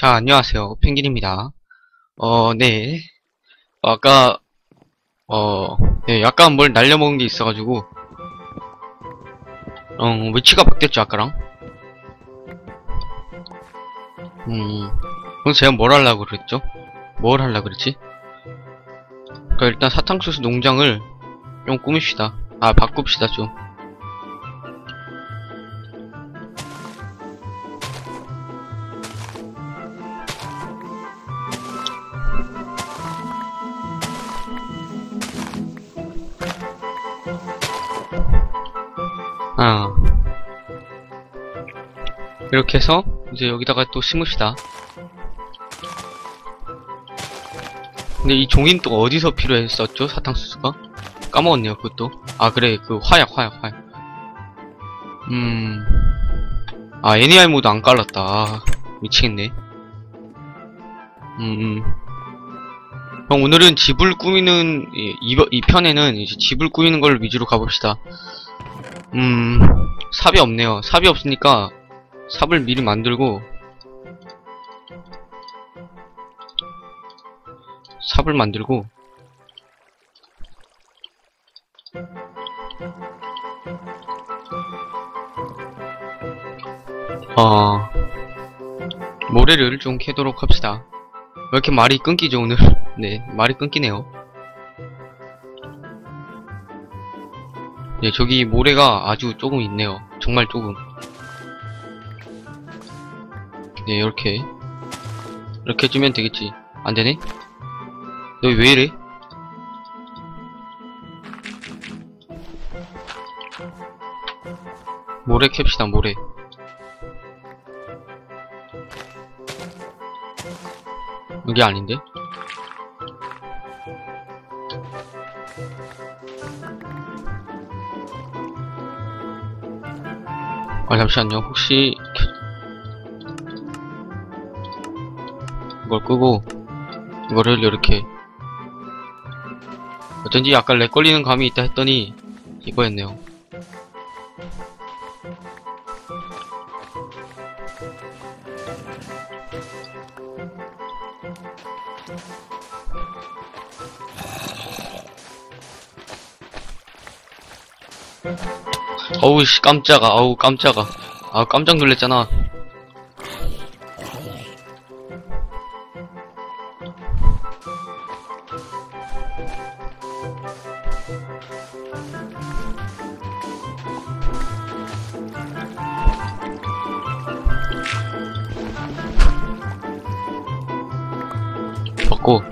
자, 안녕하세요. 펭귄입니다. 어, 네. 아까, 어, 네, 약간 뭘 날려먹은 게 있어가지고, 어, 위치가 바뀌었죠, 아까랑. 음, 그럼 제가 뭘 하려고 그랬죠? 뭘 하려고 그랬지? 그러니까 일단 사탕수수 농장을 좀 꾸밉시다. 아, 바꿉시다, 좀. 아. 이렇게 해서 이제 여기다가 또 심읍시다. 근데 이 종이는 또 어디서 필요했었죠? 사탕수수가? 까먹었네요, 그것도. 아, 그래, 그 화약, 화약, 화약. 음. 아, NAR 모드 안 깔았다. 아, 미치겠네. 음, 음. 그럼 오늘은 집을 꾸미는, 이, 이, 이 편에는 이제 집을 꾸미는 걸 위주로 가봅시다. 음, 삽이 없네요. 삽이 없으니까 삽을 미리 만들고 삽을 만들고 어 모래를 좀 캐도록 합시다. 왜 이렇게 말이 끊기죠 오늘? 네, 말이 끊기네요. 네, 저기 모래가 아주 조금 있네요. 정말 조금. 네, 이렇게. 이렇게 해주면 되겠지. 안 되네? 너 왜 이래? 모래 캡시다, 모래. 여기 아닌데? 아 잠시만요 혹시 이걸 끄고 이거를 이렇게 어쩐지 약간 렉 걸리는 감이 있다 했더니 이거였네요 어우 씨 깜짝아. 어우 깜짝아. 아 깜짝 놀랐잖아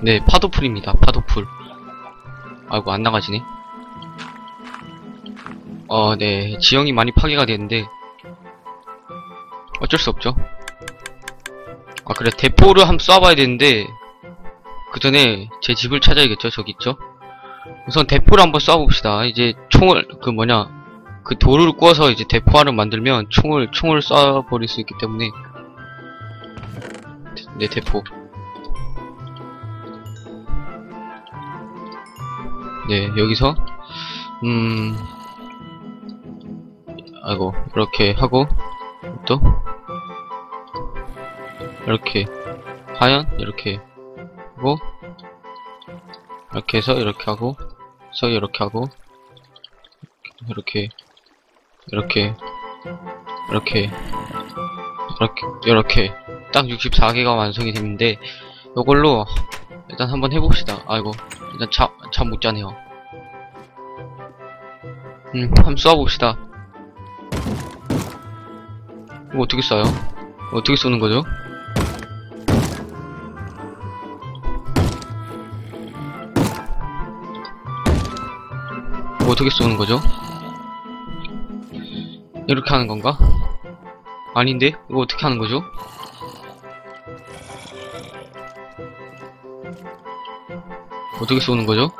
네 파도풀입니다 파도풀 아이고 안 나가지네 어, 네. 지형이 많이 파괴가 됐는데 어쩔 수 없죠. 아, 그래. 대포를 한번 쏴봐야 되는데 그 전에 제 집을 찾아야겠죠. 저기 있죠. 우선 대포를 한번 쏴봅시다. 이제 총을 그 뭐냐 그 돌을 구워서 이제 대포알을 만들면 총을 총을 쏴버릴 수 있기 때문에 네 대포. 네 여기서 음 아이고 이렇게 하고 또 이렇게 하얀 이렇게 하고 이렇게 해서 이렇게 하고 해서 이렇게 하고 이렇게 이렇게 이렇게 이렇게 이렇게. 딱 64개가 완성이 됐는데 이걸로 일단 한번 해봅시다. 아이고 일단 잠 잠 못 자네요 음 한번 쏴봅시다 이거 어떻게 쏴요? 어떻게 쏘는 거죠? 어떻게 쏘는 거죠? 이렇게 하는 건가? 아닌데? 이거 어떻게 하는 거죠? 어떻게 쏘는 거죠?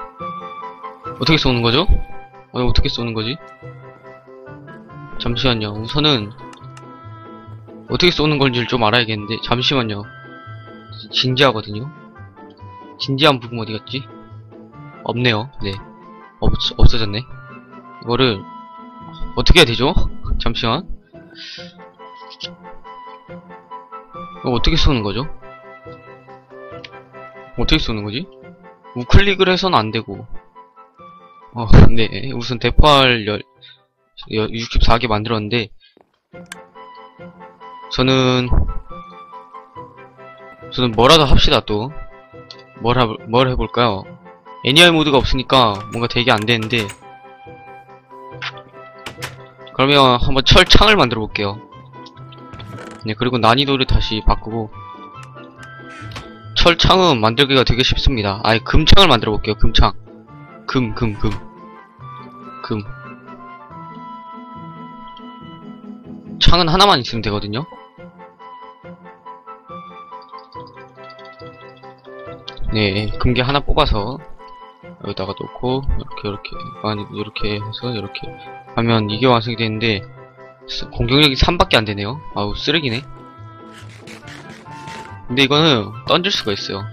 어떻게 쏘는 거죠? 어, 어떻게 쏘는 거지? 잠시만요. 우선은 어떻게 쏘는 건지를 좀 알아야겠는데 잠시만요. 진지하거든요. 진지한 부분 어디 갔지? 없네요. 네. 없, 없어졌네. 이거를 어떻게 해야 되죠? 잠시만. 이거 어떻게 쏘는 거죠? 어떻게 쏘는 거지? 우클릭을 해서는 안 되고. 어, 네. 우선 대포할 열, 64개 만들었는데, 저는, 저는 뭐라도 합시다, 또. 뭘, 하, 뭘 해볼까요? 애니얼 모드가 없으니까 뭔가 되게 안 되는데, 그러면 한번 철창을 만들어 볼게요. 네, 그리고 난이도를 다시 바꾸고, 철창은 만들기가 되게 쉽습니다. 아예 금창을 만들어 볼게요, 금창. 금, 금, 금. 금. 창은 하나만 있으면 되거든요. 네, 금괴 하나 뽑아서 여기다가 놓고 이렇게 이렇게 아니 이렇게 해서 이렇게 하면 이게 완성이 되는데 스- 공격력이 3밖에 안 되네요. 아우 쓰레기네. 근데 이거는 던질 수가 있어요.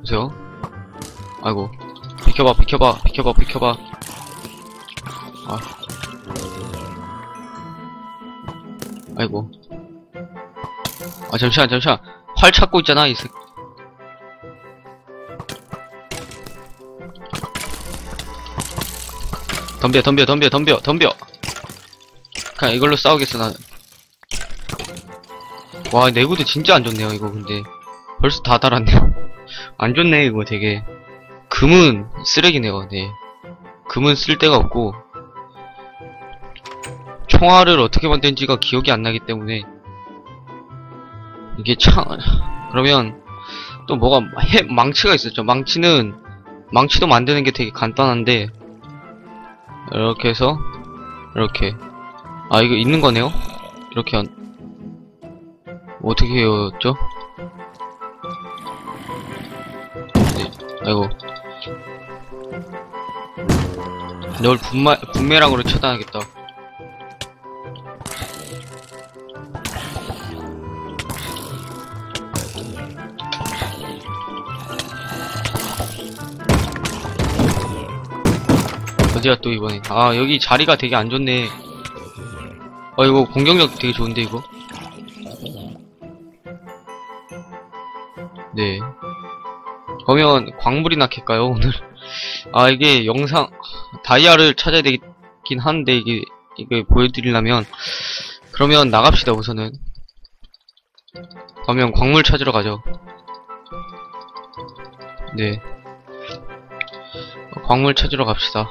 보세요. 아이고 비켜봐 비켜봐 비켜봐 비켜봐. 아. 아이고. 아 잠시만 잠시만 활 찾고 있잖아 이 새끼. 덤벼 덤벼 덤벼 덤벼 덤벼 그냥 이걸로 싸우겠어 나는 와 내구도 진짜 안 좋네요 이거 근데 벌써 다 달았네요 안 좋네 이거 되게 금은 쓰레기네요 네 금은 쓸 데가 없고. 총알을 어떻게 만든지가 기억이 안 나기 때문에. 이게 참 그러면 또 뭐가 해, 망치가 있었죠. 망치는 망치도 만드는 게 되게 간단한데. 이렇게 해서 이렇게. 아 이거 있는 거네요? 이렇게 한뭐 어떻게 해였죠 네 아이고 널 분마, 분매랑으로 처단하겠다. 어디야 또 이번에? 아 여기 자리가 되게 안 좋네. 어 이거 공격력 되게 좋은데 이거? 네. 그러면 광물이나 캘까요 오늘? 아 이게 영상 다이아를 찾아야 되긴 하는데 이게 이게 보여드리려면 그러면 나갑시다 우선은 그러면 광물 찾으러 가죠 네 광물 찾으러 갑시다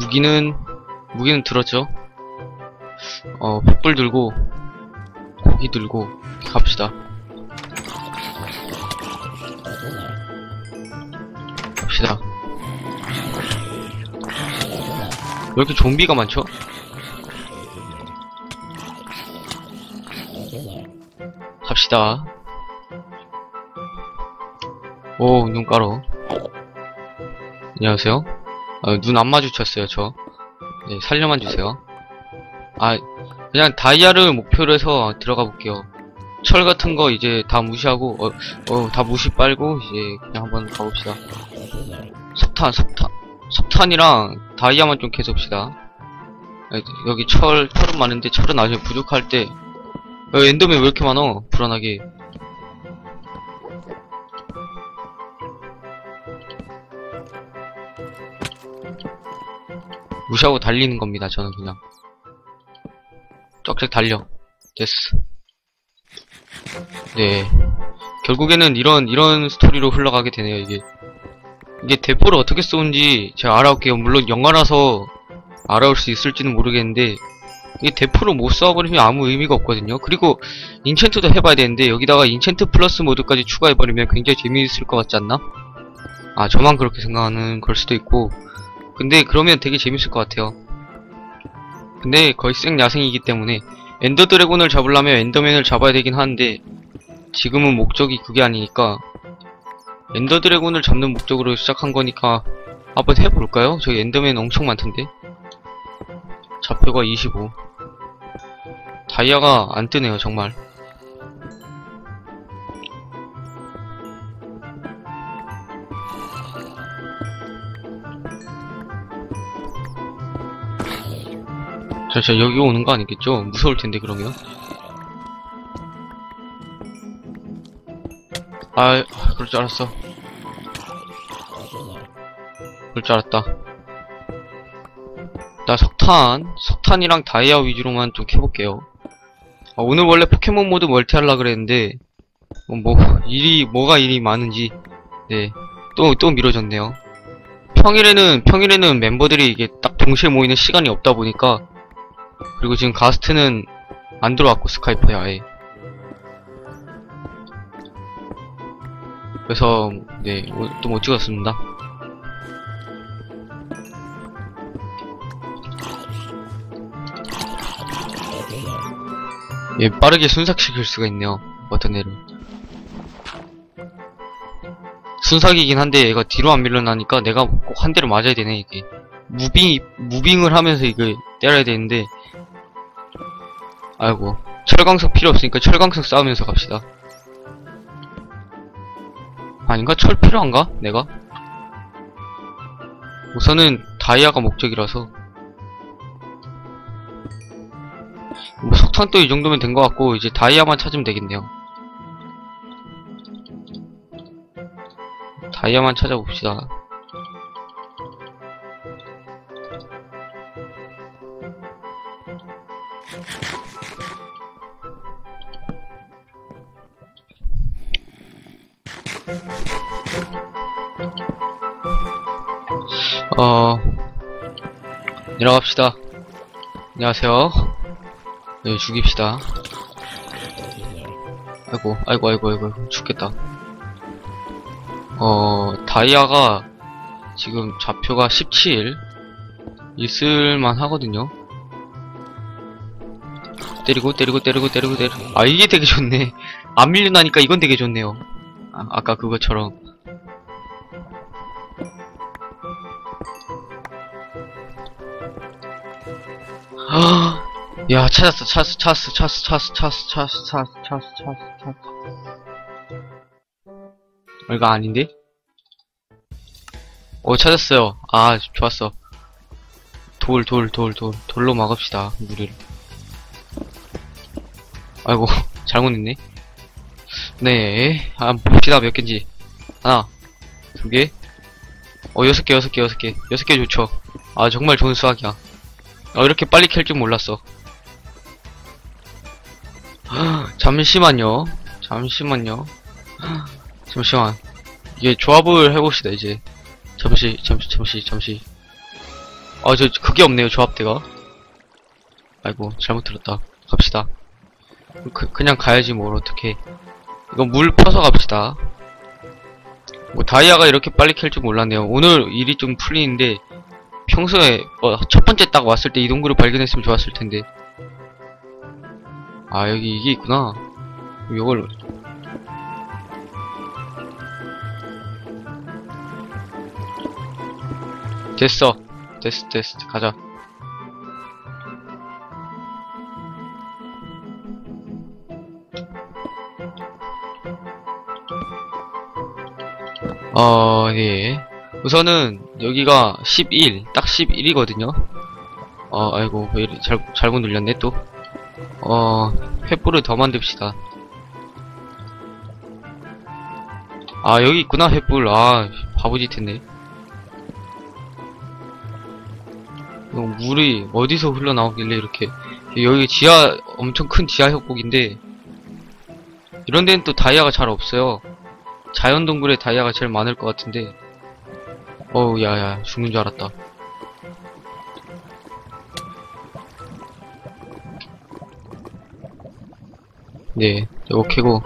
무기는 무기는 들었죠? 어 횃불 들고 고기 들고. 갑시다. 왜 이렇게 좀비가 많죠? 갑시다. 오, 눈가로. 안녕하세요. 어, 눈안 마주쳤어요, 저. 네, 살려만 주세요. 아, 그냥 다이아를 목표로 해서 들어가 볼게요. 철 같은 거 이제 다 무시하고, 어, 어, 다 무시 빨고, 이제 그냥 한번 가봅시다. 석탄, 석탄. 석탄이랑 다이아만 좀. 아, 여기 철, 철은 많은데 철은 나중에 부족할 때, 어, 엔더맨 왜 이렇게 많어? 불안하게. 무시하고 달리는 겁니다, 저는 그냥. 쩍쩍 달려. 됐어. 네. 결국에는 이런, 이런 스토리로 흘러가게 되네요, 이게. 이게 대포를 어떻게 쏘는지 제가 알아올게요. 물론 영화라서 알아올 수 있을지는 모르겠는데, 이게 대포를 못 쏴버리면 아무 의미가 없거든요. 그리고, 인챈트도 해봐야 되는데, 여기다가 인챈트 플러스 모드까지 추가해버리면 굉장히 재미있을 것 같지 않나? 아, 저만 그렇게 생각하는 걸 수도 있고, 근데 그러면 되게 재밌을 것 같아요. 근데 거의 생야생이기 때문에 엔더 드래곤을 잡으려면 엔더맨을 잡아야 되긴 하는데 지금은 목적이 그게 아니니까 엔더 드래곤을 잡는 목적으로 시작한 거니까 한번 해볼까요? 저기 엔더맨 엄청 많던데 좌표가 25 다이아가 안 뜨네요 정말 저, 저 여기 오는 거 아니겠죠? 무서울 텐데 그러면. 아, 그럴 줄 알았어. 그럴 줄 알았다. 나 석탄, 석탄이랑 다이아 위주로만 좀 캐볼게요. 아, 오늘 원래 포켓몬 모드 멀티 하려 그랬는데, 어, 뭐, 일이, 뭐가 일이 많은지, 네. 또, 또 미뤄졌네요. 평일에는, 평일에는 멤버들이 이게 딱 동시에 모이는 시간이 없다 보니까, 그리고 지금 가스트는 안 들어왔고, 스카이프에 아예. 그래서, 네, 또 못 찍었습니다. 예, 빠르게 순삭시킬 수가 있네요. 어떤 애를. 순삭이긴 한데 얘가 뒤로 안 밀려나니까 내가 꼭 한 대를 맞아야 되네, 이게. 무빙, 무빙을 하면서 이걸 때려야 되는데. 아이고. 철광석 필요 없으니까 철광석 싸우면서 갑시다. 아닌가? 철 필요한가? 내가? 우선은 다이아가 목적이라서. 뭐 석탄 또 이 정도면 된 것 같고 이제 다이아만 찾으면 되겠네요. 다이아만 찾아봅시다. 내려갑시다. 안녕하세요. 네, 죽입시다. 아이고, 아이고, 아이고, 아이고, 죽겠다. 어, 다이아가 지금 좌표가 17 있을만 하거든요. 때리고, 때리고, 때리고, 때리고, 때리고. 아, 이게 되게 좋네. 안 밀려나니까 이건 되게 좋네요. 아, 아까 그것처럼. 야 찾았어 찾았어 찾았어 찾았어 찾았어 찾았어 찾았어 찾았어 찾았어 찾았어 찾았어 어, 이거 아닌데? 어 찾았어요 아 좋았어 돌 돌 돌 돌 돌로 막읍시다 무리를 아이고 잘못했네 네 한번 봅시다 몇 개인지 하나 두개어 여섯 개 여섯 개 여섯 개 여섯 개 좋죠 아 정말 좋은 수학이야 어, 이렇게 빨리 캘 줄 몰랐어 잠시만요. 잠시만요. 잠시만. 이게 조합을 해봅시다, 이제. 잠시, 잠시, 잠시, 잠시. 아, 저, 그게 없네요, 조합대가. 아이고, 잘못 들었다. 갑시다. 그, 그냥 가야지, 뭘, 어떻게. 이거 물 퍼서 갑시다. 뭐, 다이아가 이렇게 빨리 캘 줄 몰랐네요. 오늘 일이 좀 풀리는데, 평소에, 어, 첫 번째 딱 왔을 때 이 동굴을 발견했으면 좋았을 텐데. 아 여기 이게 있구나. 이걸. 됐어. 됐어 됐어. 가자. 어, 예. 우선은, 여기가 11, 딱 11이거든요. 어, 아이고, 잘, 잘못 눌렸네, 또. 어, 횃불을 더 만듭시다. 아, 여기 있구나, 횃불. 아, 바보짓 했네. 물이 어디서 흘러나오길래 이렇게. 여기 지하, 엄청 큰 지하 협곡인데, 이런 데는 또 다이아가 잘 없어요. 자연 동굴에 다이아가 제일 많을 것 같은데, 어우, 야, 야, 죽는 줄 알았다. 네, 이거 캐고.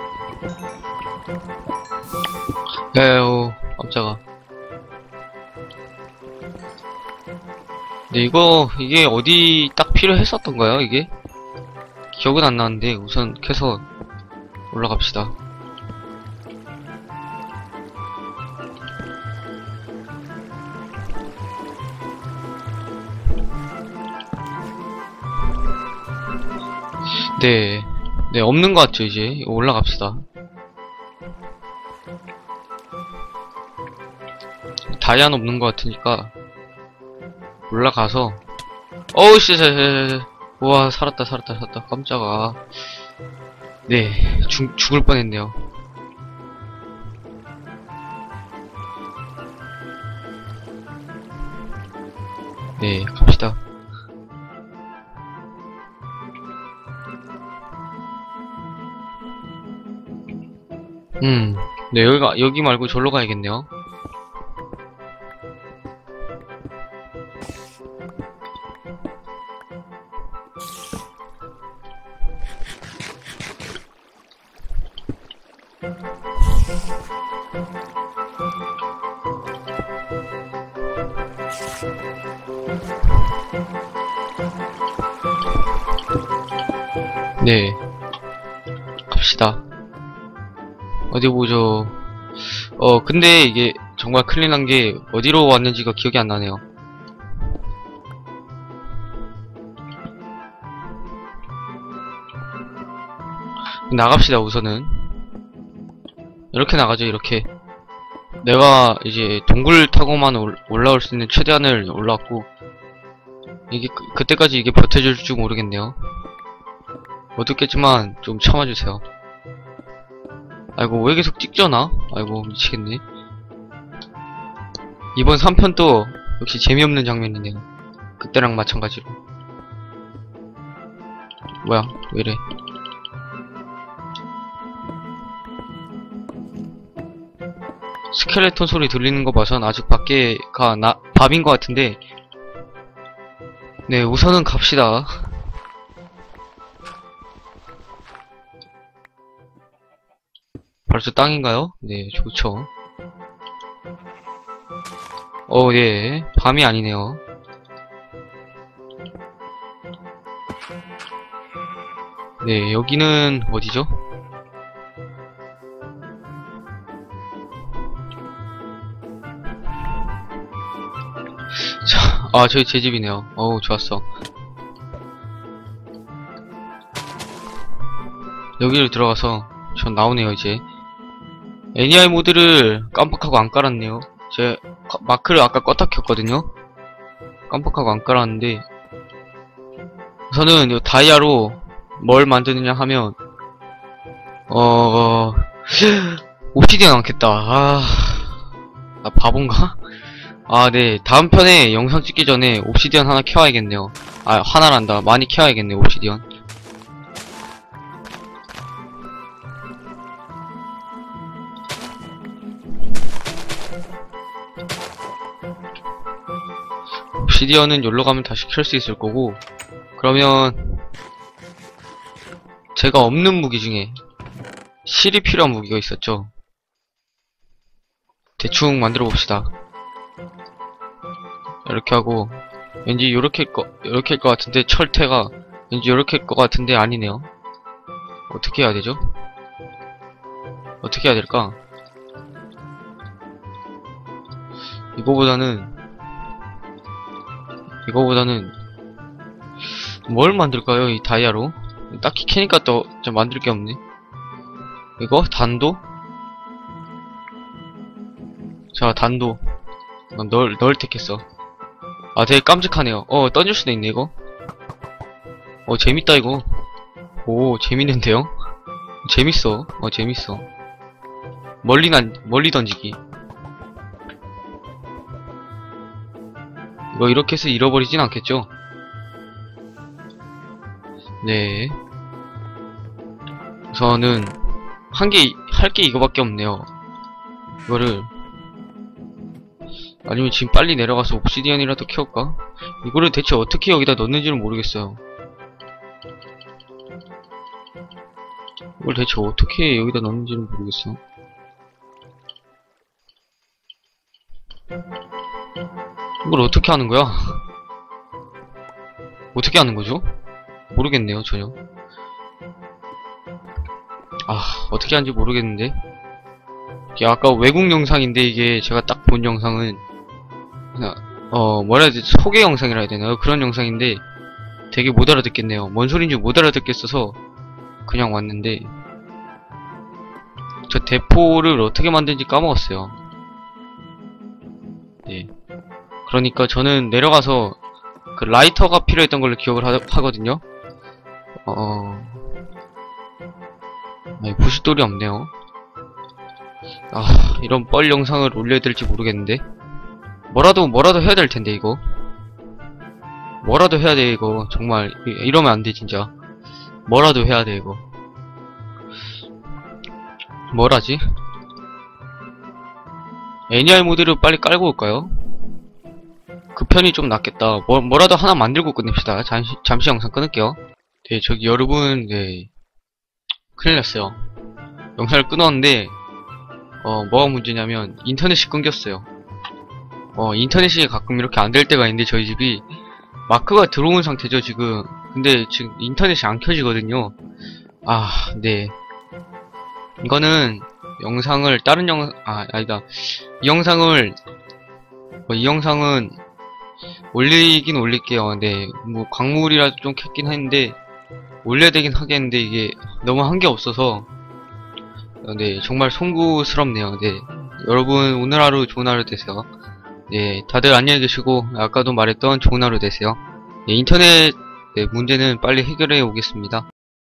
에휴, 깜짝아. 네, 이거, 이게 어디 딱 필요했었던가요, 이게? 기억은 안 나는데, 우선 캐서 올라갑시다. 네. 네, 없는 것 같죠, 이제. 올라갑시다. 다이아는 없는 것 같으니까, 올라가서, 어우, 씨, 씨, 씨, 씨. 우와, 살았다, 살았다, 살았다. 깜짝아. 네, 죽, 죽을 뻔 했네요. 네, 갑시다. 음, 네, 여기가, 여기 말고 절로 가야겠네요. 어디 보죠. 어, 근데 이게 정말 클린한 게 어디로 왔는지가 기억이 안 나네요. 나갑시다, 우선은. 이렇게 나가죠, 이렇게. 내가 이제 동굴 타고만 올- 올라올 수 있는 최대한을 올라왔고, 이게, 그- 그때까지 이게 버텨줄지 모르겠네요. 어둡겠지만 좀 참아주세요. 아이고 왜 계속 찍져나? 아이고 미치겠네. 이번 3편도 역시 재미없는 장면이네요. 그때랑 마찬가지로. 뭐야 왜이래 스켈레톤 소리 들리는 거 봐선 아직 밖에가 나 밤인 것 같은데 네 우선은 갑시다. 벌써 땅인가요? 네, 좋죠. 어, 예. 밤이 아니네요. 네, 여기는 어디죠? 자, 아, 저기 제 집이네요. 어우, 좋았어. 여기를 들어가서 전 나오네요, 이제. NEI 모드를 깜빡하고 안 깔았네요. 제 가- 마크를 아까 껐다 켰거든요. 깜빡하고 안 깔았는데 이 다이아로 뭘 만드느냐 하면 어 옵시디언 않겠다. 아, 나 바본가? 아, 네. 다음 편에 영상 찍기 전에 옵시디언 하나 켜야겠네요. 아, 하나란다. 많이 켜야겠네, 옵시디언. 옵시디언은 여기로 가면 다시 켤 수 있을 거고 그러면 제가 없는 무기 중에 실이 필요한 무기가 있었죠 대충 만들어 봅시다 이렇게 하고 왠지 요렇게일 거, 요렇게 일 것 같은데 철퇴가 왠지 요렇게 일 것 같은데 아니네요 어떻게 해야 되죠? 어떻게 해야 될까? 이거보다는 이거보다는 뭘 만들까요 이 다이아로? 딱히 캐니까 또 좀 만들 게 없네. 이거? 단도? 자 단도. 난 널, 널 택했어. 아 되게 깜찍하네요. 어 던질 수도 있네 이거. 어 재밌다 이거. 오 재밌는데요? 재밌어. 어 재밌어. 멀리 난 멀리 던지기 이거 이렇게 해서 잃어버리진 않겠죠? 네. 우선은, 한 개, 할 게 이거밖에 없네요. 이거를, 아니면 지금 빨리 내려가서 옵시디언이라도 키울까? 이거를 대체 어떻게 여기다 넣는지는 모르겠어요. 이걸 대체 어떻게 여기다 넣는지는 모르겠어. 이걸 어떻게 하는 거야? 어떻게 하는 거죠? 모르겠네요, 전혀. 아, 어떻게 하는지 모르겠는데. 이게 아까 외국 영상인데 이게 제가 딱 본 영상은 그냥 어 뭐라 해야 되지 소개 영상이라 해야 되나요? 그런 영상인데 되게 못 알아듣겠네요. 뭔 소린지 못 알아듣겠어서 그냥 왔는데 저 대포를 어떻게 만든지 까먹었어요. 그러니까 저는 내려가서 그 라이터가 필요했던 걸로 기억을 하, 하거든요. 어, 아니, 부싯돌이 없네요. 아, 이런 뻘 영상을 올려야 될지 모르겠는데. 뭐라도, 뭐라도 해야 될 텐데, 이거. 뭐라도 해야 돼, 이거. 정말, 이- 이러면 안 돼, 진짜. 뭐라도 해야 돼, 이거. 뭐라지? 애니알 모드를 빨리 깔고 올까요? 그 편이 좀 낫겠다. 뭐, 뭐라도 하나 만들고 끝냅시다. 잠시, 잠시 영상 끊을게요. 네, 저기 여러분, 네. 큰일 났어요. 영상을 끊었는데, 어, 뭐가 문제냐면, 인터넷이 끊겼어요. 어, 인터넷이 가끔 이렇게 안 될 때가 있는데, 저희 집이, 마크가 들어온 상태죠, 지금. 근데 지금 인터넷이 안 켜지거든요. 아, 네. 이거는, 영상을, 다른 영, 아, 아니다. 이 영상을, 어, 이 영상은, 올리긴 올릴게요. 네, 뭐, 광물이라도 좀 캤긴 했는데, 올려야 되긴 하겠는데, 이게 너무 한 게 없어서, 어, 네, 정말 송구스럽네요. 네. 여러분, 오늘 하루 좋은 하루 되세요. 네, 다들 안녕히 계시고, 아까도 말했던 좋은 하루 되세요. 네, 인터넷 네, 문제는 빨리 해결해 오겠습니다.